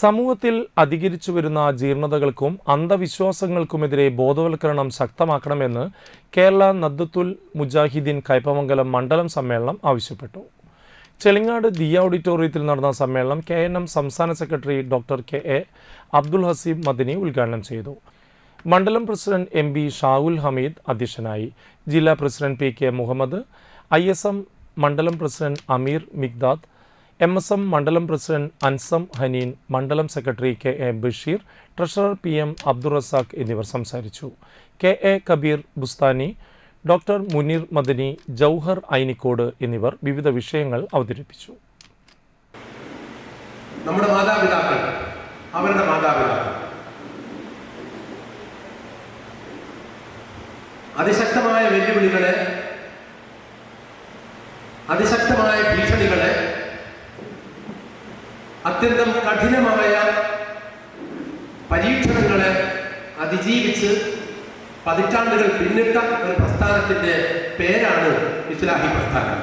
സമൂഹത്തിൽ അധികരിച്ചു വരുന്ന ജീർണതകൾക്കും അന്ധവിശ്വാസങ്ങൾക്കുമെതിരെ ബോധവൽക്കരണം ശക്തമാക്കണമെന്ന് കേരള നദ്ദത്തുൽ മുജാഹിദ്ദീൻ കൈപ്പമംഗലം മണ്ഡലം സമ്മേളനം ആവശ്യപ്പെട്ടു. ചെളിങ്ങാട് ദിയ ഓഡിറ്റോറിയത്തിൽ നടന്ന സമ്മേളനം കെ എൻ എം സംസ്ഥാന secretary doctor K A Abdul Haseeb Madani ഉദ്ഘാടനം ചെയ്തു. മണ്ഡലം president M B Shavul Hameed അധ്യക്ഷനായി. ജില്ലാ president P K Muhammad I മണ്ഡലം president Ameer Migdad M S M മണ്ഡലം പ്രസിഡന്റ് അൻസം ഹനീൻ മണ്ഡലം secretary K A Basheer treasurer P M Abdurazak എന്നിവർ സംസാരിച്ചു. K A Kabeer Bustani doctor Muneer Madani Jouhar Ainikode എന്നിവർ വിവിധ വിഷയങ്ങൾ അവതരിപ്പിച്ചു. നമ്മുടെ മാതാപിതാക്കൾ അവരുടെ മാതാപിതാക്കൾ. അതിശക്തമായ വെല്ലുവിളികളെ അതിശക്തമായ ഭീഷണികളെ അത്യന്തം കഠിനമായ പരീക്ഷണങ്ങളെ അതിജീവിച്ച് പതിറ്റാണ്ടുകൾ പിന്നിട്ട ഒരു പ്രസ്ഥാനത്തിന്റെ പേരാണ് ഇസ്ലാഹി പ്രസ്ഥാനം.